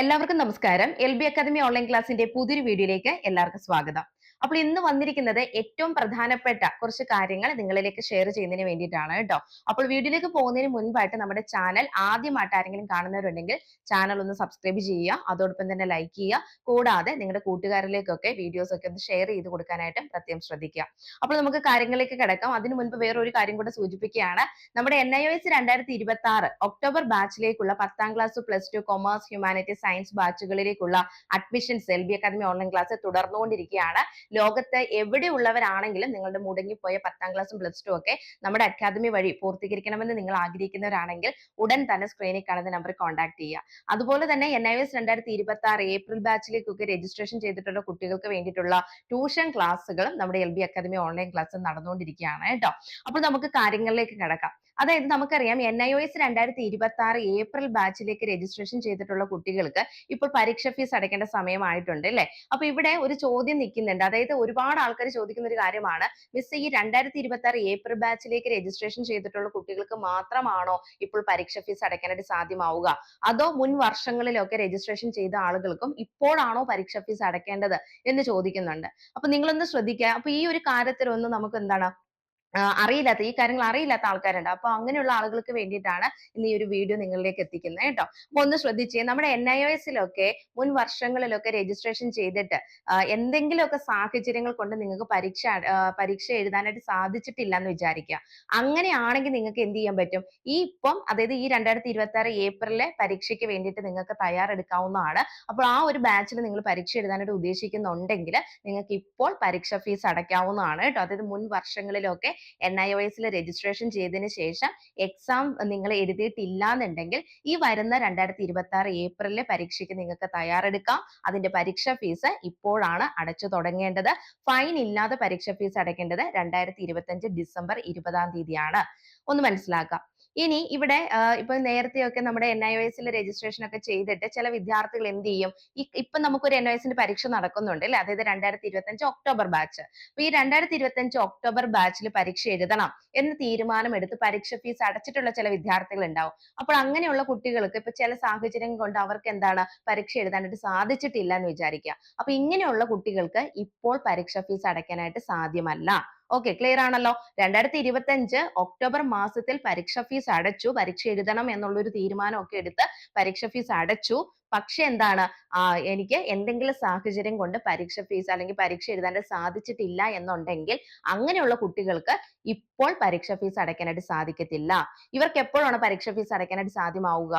എല്ലാവർക്കും നമസ്കാരം. L B academy online ക്ലാസിന്റെ പുതിയൊരു വീഡിയോയിലേക്ക് എല്ലാവർക്കും സ്വാഗതം. അപ്പോൾ ഇന്ന് വന്നിരിക്കുന്നത് ഏറ്റവും പ്രധാനപ്പെട്ട കുറച്ച് കാര്യങ്ങൾ നിങ്ങളിലേക്ക് ഷെയർ ചെയ്യുന്നതിന് വേണ്ടിയിട്ടാണ് കേട്ടോ. അപ്പോൾ വീഡിയോയിലേക്ക് പോകുന്നതിന് മുൻപായിട്ട് നമ്മുടെ ചാനൽ ആദ്യമായിട്ട് ആരെങ്കിലും കാണുന്നവരുണ്ടെങ്കിൽ ചാനൽ ഒന്ന് സബ്സ്ക്രൈബ് ചെയ്യുക. അതോടൊപ്പം തന്നെ ലൈക്ക് ചെയ്യുക. കൂടാതെ നിങ്ങളുടെ കൂട്ടുകാരിലേക്കൊക്കെ വീഡിയോസ് ഒക്കെ ഒന്ന് ഷെയർ ചെയ്ത് കൊടുക്കാനായിട്ട് പ്രത്യേകം ശ്രദ്ധിക്കുക. അപ്പോൾ നമുക്ക് കാര്യങ്ങളിലേക്ക് കിടക്കാം. അതിനു മുൻപ് വേറൊരു കാര്യം കൂടെ സൂചിപ്പിക്കുകയാണ്. നമ്മുടെ എൻ ഐ എസ് രണ്ടായിരത്തി ഇരുപത്തി ആറ് ഒക്ടോബർ ബാച്ചിലേക്കുള്ള പത്താം class plus two commerce humanity science ബാച്ചുകളിലേക്കുള്ള admissions L B academy online class തുടർന്നുകൊണ്ടിരിക്കുകയാണ്. ലോകത്ത് എവിടെ ഉള്ളവരാണെങ്കിലും നിങ്ങളുടെ മുടങ്ങിപ്പോയ പത്താം ക്ലാസ്സും പ്ലസ് ടു ഒക്കെ നമ്മുടെ അക്കാദമി വഴി പൂർത്തീകരിക്കണമെന്ന് നിങ്ങൾ ആഗ്രഹിക്കുന്നവരാണെങ്കിൽ ഉടൻ തന്നെ സ്ക്രീനിൽ കാണുന്ന നമ്പർ കോൺടാക്ട് ചെയ്യുക. അതുപോലെ തന്നെ എൻ ഐ എസ് രണ്ടായിരത്തി ഇരുപത്തി ആറ് ഏപ്രിൽ ബാച്ചിലേക്കൊക്കെ രജിസ്ട്രേഷൻ ചെയ്തിട്ടുള്ള കുട്ടികൾക്ക് വേണ്ടിയിട്ടുള്ള ട്യൂഷൻ ക്ലാസ്സുകളും നമ്മുടെ L B academy online class നടന്നുകൊണ്ടിരിക്കുകയാണ് കേട്ടോ. അപ്പോൾ നമുക്ക് കാര്യങ്ങളിലേക്ക് കിടക്കാം. അതായത് നമുക്കറിയാം എൻ ഐ ഒ എസ് രണ്ടായിരത്തി ഇരുപത്തി ആറ് ഏപ്രിൽ ബാച്ചിലേക്ക് രജിസ്ട്രേഷൻ ചെയ്തിട്ടുള്ള കുട്ടികൾക്ക് ഇപ്പോൾ പരീക്ഷ ഫീസ് അടയ്ക്കേണ്ട സമയമായിട്ടുണ്ട് അല്ലേ? അപ്പൊ ഇവിടെ ഒരു ചോദ്യം നിൽക്കുന്നുണ്ട്. അതായത് ഒരുപാട് ആൾക്കാർ ചോദിക്കുന്ന ഒരു കാര്യമാണ് മിസ് ഈ രണ്ടായിരത്തി ഇരുപത്തി ആറ് ഏപ്രിൽ ബാച്ചിലേക്ക് രജിസ്ട്രേഷൻ ചെയ്തിട്ടുള്ള കുട്ടികൾക്ക് മാത്രമാണോ ഇപ്പോൾ പരീക്ഷ ഫീസ് അടയ്ക്കാനായിട്ട് സാധ്യമാവുക? അതോ മുൻ വർഷങ്ങളിലൊക്കെ രജിസ്ട്രേഷൻ ചെയ്ത ആളുകൾക്കും ഇപ്പോഴാണോ പരീക്ഷ ഫീസ് അടയ്ക്കേണ്ടത് എന്ന് ചോദിക്കുന്നുണ്ട്. അപ്പൊ നിങ്ങളൊന്ന് ശ്രദ്ധിക്കുക. അപ്പൊ ഈ ഒരു കാര്യത്തിലൊന്നും നമുക്ക് എന്താണ് അറിയില്ലാത്ത ഈ കാര്യങ്ങൾ അറിയില്ലാത്ത ആൾക്കാരുണ്ട്. അപ്പൊ അങ്ങനെയുള്ള ആളുകൾക്ക് വേണ്ടിയിട്ടാണ് ഇന്ന് ഈ ഒരു വീഡിയോ നിങ്ങളിലേക്ക് എത്തിക്കുന്നത് കേട്ടോ. അപ്പൊ ഒന്ന് ശ്രദ്ധിച്ചേ നമ്മുടെ എൻ ഐ എസിലൊക്കെ മുൻ വർഷങ്ങളിലൊക്കെ രജിസ്ട്രേഷൻ ചെയ്തിട്ട് എന്തെങ്കിലുമൊക്കെ സാഹചര്യങ്ങൾ കൊണ്ട് നിങ്ങൾക്ക് പരീക്ഷ പരീക്ഷ എഴുതാനായിട്ട് സാധിച്ചിട്ടില്ല എന്ന് വിചാരിക്കുക. അങ്ങനെയാണെങ്കിൽ നിങ്ങൾക്ക് എന്ത് ചെയ്യാൻ പറ്റും? ഈ ഇപ്പം അതായത് ഈ രണ്ടായിരത്തി ഇരുപത്തി ആറ് ഏപ്രിലെ പരീക്ഷയ്ക്ക് വേണ്ടിയിട്ട് നിങ്ങൾക്ക് തയ്യാറെടുക്കാവുന്നതാണ്. അപ്പോൾ ആ ഒരു ബാച്ചിൽ നിങ്ങൾ പരീക്ഷ എഴുതാനായിട്ട് ഉദ്ദേശിക്കുന്നുണ്ടെങ്കിൽ നിങ്ങൾക്ക് ഇപ്പോൾ പരീക്ഷ ഫീസ് അടയ്ക്കാവുന്നതാണ് കേട്ടോ. അതായത് മുൻ വർഷങ്ങളിലൊക്കെ എൻ ഐ ഒ എസിൽ രജിസ്ട്രേഷൻ ചെയ്തതിന് ശേഷം എക്സാം നിങ്ങൾ എഴുതിയിട്ടില്ല എന്നുണ്ടെങ്കിൽ ഈ വരുന്ന രണ്ടായിരത്തി ഇരുപത്തി ആറ് ഏപ്രിലിലെ പരീക്ഷയ്ക്ക് നിങ്ങൾക്ക് തയ്യാറെടുക്കാം. അതിന്റെ പരീക്ഷാ ഫീസ് ഇപ്പോഴാണ് അടച്ചു തുടങ്ങേണ്ടത്. ഫൈൻ ഇല്ലാതെ പരീക്ഷാ ഫീസ് അടയ്ക്കേണ്ടത് രണ്ടായിരത്തി ഇരുപത്തി ഡിസംബർ ഇരുപതാം തീയതിയാണ്. ഒന്ന് മനസ്സിലാക്കാം. ഇനി ഇവിടെ ഇപ്പൊ നേരത്തെയൊക്കെ നമ്മുടെ എൻ ഐ എസിൽ രജിസ്ട്രേഷൻ ഒക്കെ ചെയ്തിട്ട് ചില വിദ്യാർത്ഥികൾ എന്ത് ചെയ്യും? ഇപ്പൊ നമുക്കൊരു എൻ ഒ എസിന്റെ പരീക്ഷ നടക്കുന്നുണ്ട് അല്ലെ? അതായത് രണ്ടായിരത്തി ഇരുപത്തി അഞ്ച് ഒക്ടോബർ ബാച്ച്. അപ്പൊ ഈ രണ്ടായിരത്തി ഇരുപത്തി അഞ്ച് ഒക്ടോബർ ബാച്ചിൽ പരീക്ഷ എഴുതണം എന്ന് തീരുമാനം എടുത്ത് പരീക്ഷ ഫീസ് അടച്ചിട്ടുള്ള ചില വിദ്യാർത്ഥികൾ ഉണ്ടാവും. അപ്പോൾ അങ്ങനെയുള്ള കുട്ടികൾക്ക് ഇപ്പൊ ചില സാഹചര്യം കൊണ്ട് അവർക്ക് എന്താണ് പരീക്ഷ എഴുതാനായിട്ട് സാധിച്ചിട്ടില്ല എന്ന് വിചാരിക്കുക. അപ്പൊ ഇങ്ങനെയുള്ള കുട്ടികൾക്ക് ഇപ്പോൾ പരീക്ഷ ഫീസ് അടയ്ക്കാനായിട്ട് സാധ്യമല്ല. ഓക്കെ ക്ലിയർ ആണല്ലോ. രണ്ടായിരത്തി ഇരുപത്തി അഞ്ച് ഒക്ടോബർ മാസത്തിൽ പരീക്ഷ ഫീസ് അടച്ചു. പരീക്ഷ എഴുതണം എന്നുള്ളൊരു തീരുമാനമൊക്കെ എടുത്ത് പരീക്ഷ ഫീസ് അടച്ചു. പക്ഷെ എന്താണ്? എനിക്ക് എന്തെങ്കിലും സാഹചര്യം കൊണ്ട് പരീക്ഷ ഫീസ് അല്ലെങ്കിൽ പരീക്ഷ എഴുതാൻ സാധിച്ചിട്ടില്ല എന്നുണ്ടെങ്കിൽ അങ്ങനെയുള്ള കുട്ടികൾക്ക് ഇപ്പോൾ പരീക്ഷ ഫീസ് അടയ്ക്കാനായിട്ട് സാധിക്കത്തില്ല. ഇവർക്ക് എപ്പോഴാണ് പരീക്ഷ ഫീസ് അടയ്ക്കാനായിട്ട് സാധ്യമാവുക?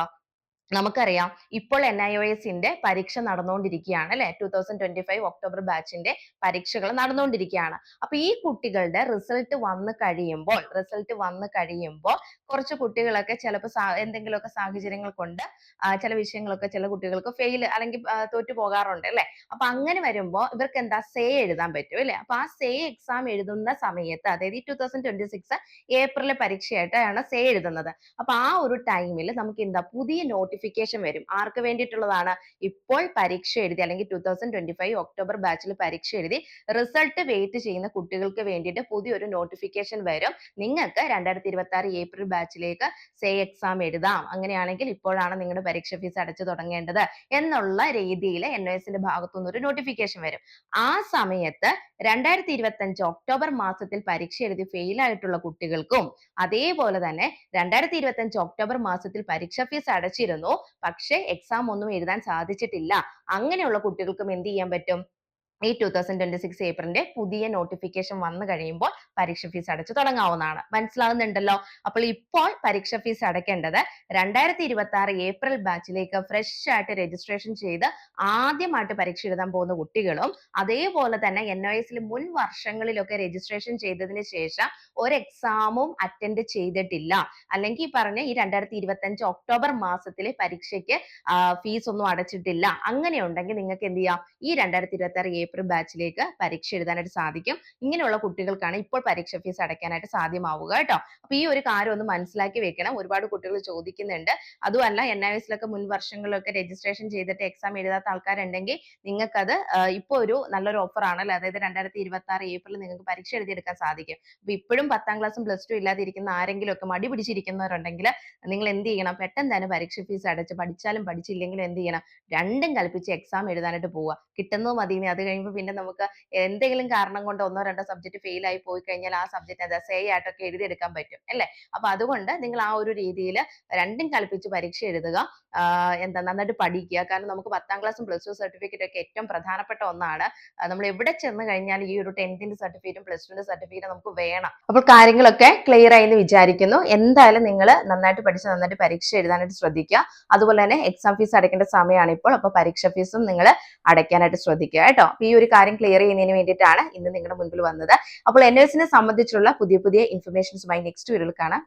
നമുക്കറിയാം ഇപ്പോൾ എൻ ഐ ഒ എസിന്റെ പരീക്ഷ നടന്നുകൊണ്ടിരിക്കുകയാണ് അല്ലെ? Two thousand twenty five October ബാച്ചിന്റെ പരീക്ഷകൾ നടന്നുകൊണ്ടിരിക്കുകയാണ്. അപ്പൊ ഈ കുട്ടികളുടെ റിസൾട്ട് വന്നു കഴിയുമ്പോൾ റിസൾട്ട് വന്നു കഴിയുമ്പോൾ കുറച്ച് കുട്ടികളൊക്കെ ചിലപ്പോൾ എന്തെങ്കിലുമൊക്കെ സാഹചര്യങ്ങൾ കൊണ്ട് ചില വിഷയങ്ങളൊക്കെ ചില കുട്ടികൾക്ക് ഫെയിൽ അല്ലെങ്കിൽ തോറ്റു പോകാറുണ്ട് അല്ലെ? അപ്പൊ അങ്ങനെ വരുമ്പോൾ ഇവർക്ക് എന്താ സേ എഴുതാൻ പറ്റും അല്ലെ? അപ്പൊ ആ സേ എക്സാം എഴുതുന്ന സമയത്ത് അതായത് ഈ ടൂ തൗസൻഡ് ട്വന്റി സിക്സ് ഏപ്രിലെ പരീക്ഷയായിട്ടാണ് സേ എഴുതുന്നത്. അപ്പൊ ആ ഒരു ടൈമിൽ നമുക്ക് എന്താ പുതിയ നോട്ടിഫിക്കേഷൻ വരും. ആർക്ക് വേണ്ടിയിട്ടുള്ളതാണ്? ഇപ്പോൾ പരീക്ഷ എഴുതി അല്ലെങ്കിൽ two thousand twenty five October ബാച്ചിൽ പരീക്ഷ എഴുതി റിസൾട്ട് വെയിറ്റ് ചെയ്യുന്ന കുട്ടികൾക്ക് വേണ്ടിയിട്ട് പുതിയൊരു നോട്ടിഫിക്കേഷൻ വരും. നിങ്ങൾക്ക് രണ്ടായിരത്തി ഇരുപത്തി ആറ് ഏപ്രിൽ ബാച്ചിലേക്ക് സേ എക്സാം എഴുതാം. അങ്ങനെയാണെങ്കിൽ ഇപ്പോഴാണ് നിങ്ങളുടെ പരീക്ഷ ഫീസ് അടച്ചു തുടങ്ങേണ്ടത് എന്നുള്ള രീതിയിൽ എൻ ഒ എസിന്റെ ഭാഗത്തുനിന്ന് ഒരു നോട്ടിഫിക്കേഷൻ വരും. ആ സമയത്ത് രണ്ടായിരത്തി ഇരുപത്തി അഞ്ച് ഒക്ടോബർ മാസത്തിൽ പരീക്ഷ എഴുതി ഫെയിൽ ആയിട്ടുള്ള കുട്ടികൾക്കും അതേപോലെ തന്നെ രണ്ടായിരത്തി ഇരുപത്തി അഞ്ച് ഒക്ടോബർ മാസത്തിൽ പരീക്ഷ ഫീസ് അടച്ചിരുന്നു. പക്ഷേ എക്സാം ഒന്നും എഴുതാൻ സാധിച്ചിട്ടില്ല. അങ്ങനെയുള്ള കുട്ടികൾക്കും എന്ത് ചെയ്യാൻ പറ്റും? ഈ ടൂ തൗസൻഡ് ട്വന്റി സിക്സ് ഏപ്രിലിന്റെ പുതിയ നോട്ടിഫിക്കേഷൻ വന്നു കഴിയുമ്പോൾ പരീക്ഷ ഫീസ് അടച്ചു തുടങ്ങാവുന്നതാണ്. മനസ്സിലാവുന്നുണ്ടല്ലോ? അപ്പോൾ ഇപ്പോൾ പരീക്ഷ ഫീസ് അടയ്ക്കേണ്ടത് രണ്ടായിരത്തി ഇരുപത്തി ആറ് ഏപ്രിൽ ബാച്ചിലേക്ക് ഫ്രഷ് ആയിട്ട് രജിസ്ട്രേഷൻ ചെയ്ത് ആദ്യമായിട്ട് പരീക്ഷ എഴുതാൻ പോകുന്ന കുട്ടികളും അതേപോലെ തന്നെ എൻ ഒ എസിൽ മുൻ വർഷങ്ങളിലൊക്കെ രജിസ്ട്രേഷൻ ചെയ്തതിന് ശേഷം ഒരു എക്സാമും അറ്റൻഡ് ചെയ്തിട്ടില്ല. അല്ലെങ്കിൽ ഈ പറഞ്ഞ ഈ രണ്ടായിരത്തി ഇരുപത്തി അഞ്ച് ഒക്ടോബർ മാസത്തിലെ പരീക്ഷയ്ക്ക് ഫീസ് ഒന്നും അടച്ചിട്ടില്ല. അങ്ങനെയുണ്ടെങ്കിൽ നിങ്ങൾക്ക് എന്ത് ചെയ്യാം? ഈ രണ്ടായിരത്തി ഇരുപത്തി ആറ് ഏപ്രിൽ ബാച്ചിലേക്ക് പരീക്ഷ എഴുതാനായിട്ട് സാധിക്കും. ഇങ്ങനെയുള്ള കുട്ടികൾക്കാണ് ഇപ്പോൾ പരീക്ഷ ഫീസ് അടയ്ക്കാനായിട്ട് സാധ്യമാവുക കേട്ടോ. അപ്പൊ ഈ ഒരു കാര്യം ഒന്ന് മനസ്സിലാക്കി വെക്കണം. ഒരുപാട് കുട്ടികൾ ചോദിക്കുന്നുണ്ട്. അതുമല്ല എൻ ഐ എസിലൊക്കെ മുൻ വർഷങ്ങളിലൊക്കെ രജിസ്ട്രേഷൻ ചെയ്തിട്ട് എക്സാം എഴുതാത്ത ആൾക്കാരുണ്ടെങ്കിൽ നിങ്ങൾക്കത് ഇപ്പോൾ ഒരു നല്ലൊരു ഓഫർ ആണല്ലോ? അതായത് രണ്ടായിരത്തി ഇരുപത്തി ആറ് ഏപ്രിൽ നിങ്ങൾക്ക് പരീക്ഷ എഴുതിയെടുക്കാൻ സാധിക്കും. അപ്പൊ ഇപ്പോഴും പത്താം ക്ലാസ്സും പ്ലസ് ടു ഇല്ലാതിരിക്കുന്ന ആരെങ്കിലും ഒക്കെ മടി പിടിച്ചിരിക്കുന്നവരുണ്ടെങ്കിൽ നിങ്ങൾ എന്ത് ചെയ്യണം? പെട്ടെന്ന് തന്നെ പരീക്ഷ ഫീസ് അടച്ച് പഠിച്ചാലും പഠിച്ചില്ലെങ്കിലും എന്ത് ചെയ്യണം? രണ്ടും കൽപ്പിച്ച് എക്സാം എഴുതാനായിട്ട് പോവുക. കിട്ടുന്നത് മതി അത് അത് കഴിയുമ്പോൾ പിന്നെ നമുക്ക് എന്തെങ്കിലും കാരണം കൊണ്ട് ഒന്നോ രണ്ടോ സബ്ജക്ട് ഫെയിൽ ആയി പോയി കഴിഞ്ഞാൽ ആ സബ്ജക്ട് അത് സേ ആയിട്ടൊക്കെ എഴുതിയെടുക്കാൻ പറ്റും അല്ലേ? അപ്പൊ അതുകൊണ്ട് നിങ്ങൾ ആ ഒരു രീതിയിൽ രണ്ടും കൽപ്പിച്ച് പരീക്ഷ എഴുതുക. എന്താ നന്നായിട്ട് പഠിക്കുക. കാരണം നമുക്ക് പത്താം ക്ലാസ്സും പ്ലസ് ടു സർട്ടിഫിക്കറ്റ് ഒക്കെ ഏറ്റവും പ്രധാനപ്പെട്ട ഒന്നാണ്. നമ്മൾ എവിടെ ചെന്ന് കഴിഞ്ഞാൽ ഈ ഒരു ടെൻത്തിന്റെ സർട്ടിഫിക്കറ്റും പ്ലസ് ടുവിന്റെ സർട്ടിഫിക്കറ്റും നമുക്ക് വേണം. അപ്പോൾ കാര്യങ്ങളൊക്കെ ക്ലിയർ ആയി എന്ന് വിചാരിക്കുന്നു. എന്തായാലും നിങ്ങൾ നന്നായിട്ട് പഠിച്ച് നന്നായിട്ട് പരീക്ഷ എഴുതാനായിട്ട് ശ്രദ്ധിക്കുക. അതുപോലെ തന്നെ എക്സാം ഫീസ് അടയ്ക്കേണ്ട സമയമാണ് ഇപ്പോൾ. അപ്പോൾ പരീക്ഷ ഫീസും നിങ്ങൾ അടയ്ക്കാനായിട്ട് ശ്രദ്ധിക്കുക കേട്ടോ. ഈ ഒരു കാര്യം ക്ലിയർ ചെയ്യുന്നതിന് വേണ്ടിയിട്ടാണ് ഇന്ന് നിങ്ങളുടെ മുൻപിൽ വന്നത്. അപ്പോൾ എൻ എസിനെ സംബന്ധിച്ചുള്ള പുതിയ പുതിയ ഇൻഫർമേഷൻസുമായി നെക്സ്റ്റ് വീഡിയോയിൽ കാണാം.